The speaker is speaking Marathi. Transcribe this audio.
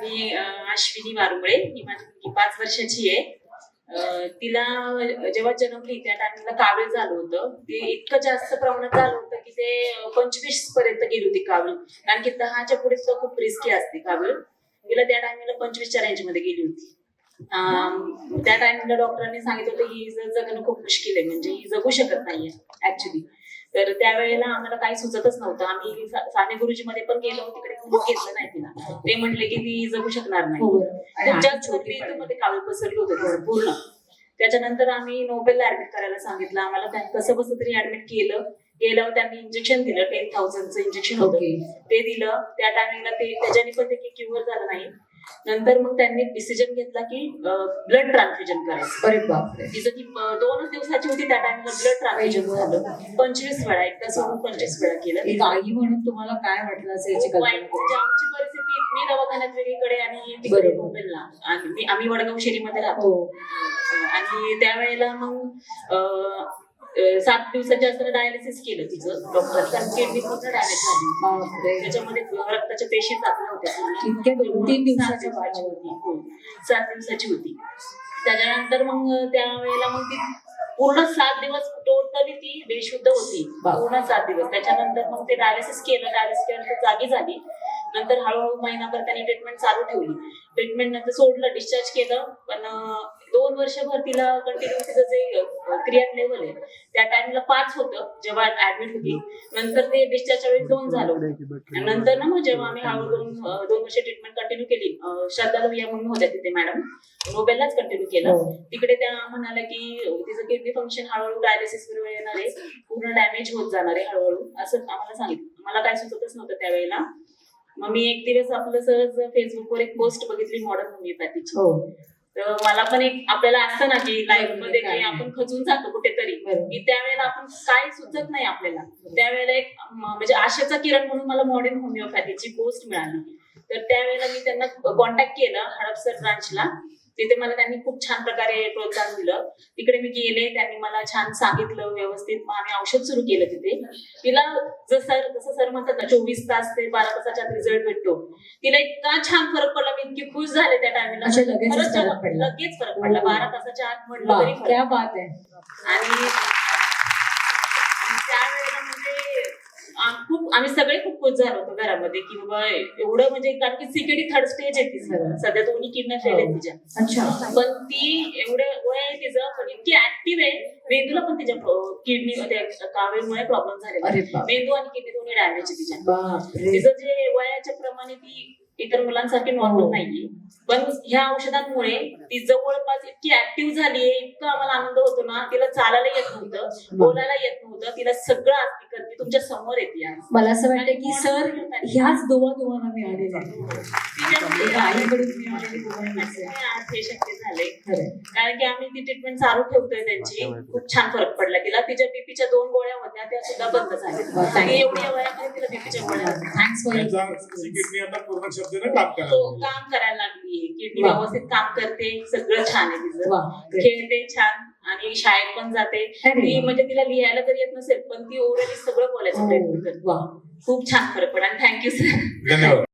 मी अश्विनी वारुंबळे ही माझी मुलगी पाच वर्षाची आहे. तिला जेव्हा जन्मली त्या टायमिंगला कावीळ झालं होतं. ते इतकं जास्त प्रमाणात झालं होतं की ते पंचवीसपर्यंत गेली होती कावीळ. कारण की दहाच्या पुढे सुद्धा खूप रिस्की असते कावीळ. तिला त्या टायमिंगला पंचवीसच्या रेंजमध्ये गेली होती. त्या टायमिंगला डॉक्टरांनी सांगितलं होतं ही जगणं खूप मुश्किल आहे. म्हणजे ही जगू शकत नाहीये ऍक्च्युली तर त्यावेळेला आम्हाला काही सुचतच नव्हतं. आम्ही साने गुरुजी मध्ये पण गेलो तिकडे घेतलं नाही तिला. ते म्हटले की ती जगू शकणार नाही. हो मध्ये कावीळ पसरली होतं पूर्ण. त्याच्यानंतर आम्ही नोबेलला ऍडमिट करायला सांगितलं. आम्हाला कसं कसं तरी ऍडमिट केलं. गेल्यावर त्यांनी इंजेक्शन दिलं टेन थाउजंडचं इंजेक्शन होतं. ते दिलं त्या टायमिंगला ते त्याच्याने पण ते क्युअर झालं नाही. नंतर मग त्यांनी डिसिजन घेतला की ब्लड ट्रान्सफ्युजन करायचं. अरे बापरे. तिचं ती अं, दोनच दिवसाची होती त्या टायमिंगला ब्लड ट्रान्सफ्युजन झालं. पंचवीस वेळा एकदा सोडून पंचवीस वेळा केलं. एक आई म्हणून तुम्हाला काय वाटलं असेल. कल्पना? म्हणजे. आमची परिस्थिती मी दवाखान्यात वेगळीकडे आणि तिकडे. मुंबईला. आणि आम्ही वडगाव शेरीमध्ये राहतो. हो. आणि त्यावेळेला मग सात दिवसाच्या असताना डायलिसिस केलं तिचं. डॉक्टर किडनी पूर्ण डॅमेज झाली. त्याच्यामध्ये रक्ताच्या पेशी जातल्या होत्या. पूर्ण. इतक्या दोन तीन दिवसाची. होती. सात दिवसाची होती. त्याच्यानंतर मग त्यावेळेला मग ती पूर्ण सात दिवस टोटली ती बेशुद्ध होती. पूर्ण सात दिवस. त्याच्यानंतर मग ते डायलिसिस केलं. डायलिसिस केल्यानंतर जागी झाली. नंतर हळूहळू महिनाभर त्यांनी ट्रीटमेंट चालू ठेवली. ट्रीटमेंट नंतर सोडलं डिस्चार्ज केलं. पण दोन वर्षभर तिला कंटिन्यू तिचं जे क्रियाट लेवल आहे त्या टाइमला पाच होतं जेव्हा ऍडमिट होती. नंतर ते डिस्चार्जच्या वेळी दोन झालं. नंतर ना मग जेव्हा आम्ही हळूहळू दोन वर्ष ट्रीटमेंट कंटिन्यू केली श्रद्धा लोहिया म्हणून होत्या तिथे मॅडम नोबेललाच कंटिन्यू केलं. हो. तिकडे त्या म्हणाल्या की तिचं किडनी फंक्शन हळूहळू डायलिसिस बरोबर येणार आहे. पूर्ण डॅमेज होत जाणार आहे हळूहळू. असं आम्हाला सांगितलं. मला काय सुचतच नव्हतं त्यावेळेला. मग मी एक दिवस आपलं सहज फेसबुकवर एक पोस्ट बघितली मॉडर्न होमिओपॅथीची. हो. तर मला पण एक आपल्याला असतं ना की लाईफमध्ये काय की आपण खचून जातो कुठेतरी. की त्यावेळेला आपण काय सुचत नाही आपल्याला. त्यावेळेला एक म्हणजे आशेचा किरण म्हणून मला मॉडर्न होमिओपॅथीची पोस्ट मिळाली. तर त्यावेळेला मी त्यांना कॉन्टॅक्ट केलं हडपसर ब्रांचला तिथे मला त्यांनी खूप छान प्रकारे प्रोत्साहन दिलं. तिकडे मी गेले त्यांनी मला छान सांगितलं व्यवस्थित. मग आम्ही औषध सुरू केलं तिथे. तिला जसं जसं सर म्हणतात ना चोवीस तास ते बारा तासाच्या रिझल्ट भेटतो. तिला इतका छान फरक पडला. मी इतकी खुश झाले त्या टायमिंगला. लगेच फरक पडला. बारा तासाच्या आत म्हटलं तरी आणि त्यावेळेला म्हणजे आम- खूप आम्ही सगळे खूप खुश झालो होतो घरामध्ये की बाबा एवढं म्हणजे कारण की सिकेडी थर्ड स्टेज आहे बरोबर. सध्या दोन्ही किडन्या फेल आहेत तिच्या. अच्छा. पण ती एवढं वय आहे तिचं पण इतकी ऍक्टिव्ह आहे. मेंदूला पण तिच्या किडनी मध्ये कावीळमुळे प्रॉब्लेम झाले अरे बाप मेंदू आणि किडनी दोन्ही डॅमेज आहे तिच्या. तिचं जे वयाच्या प्रमाणे ती इतर मुलांसारखी हो. नॉर्मल नाहीये. पण ह्या औषधांमुळे ती जवळपास इतकी ऍक्टिव्ह झालीये इतका आम्हाला आनंद होतो ना तिला चालायला येत नव्हतं बोलायला येत नव्हतं तिला सगळं करते तुमच्यासमोर येते मला असं वाटतं की सर ह्याच मिळालेले मुलं. आज हे शक्य झाले. कारण की आम्ही ती ट्रीटमेंट चालू ठेवतोय त्यांची. खूप छान फरक पडला. तिला तिच्या बीपीच्या दोन गोळ्या होत्या त्या सुद्धा बंद झाल्या. thank आणि you. एवढ्या वयामध्ये तिला बीपीच्या गोळ्या होत्या. Thanks for your त्याचा किडनी आता पूर्ण शब्दाने काम तो करायला काम करायला लागली किडनी. व्यवस्थित काम करते सगळं छान आहे तिचं. खेळते छान आणि शाळेत पण जाते. ती. म्हणजे तिला लिहायला जरी येत नसेल पण ती ओरली सगळं बोलायचं हो, प्रयत्न करते. खूप छान फरक पडला. थँक्यू सर धन्यवाद.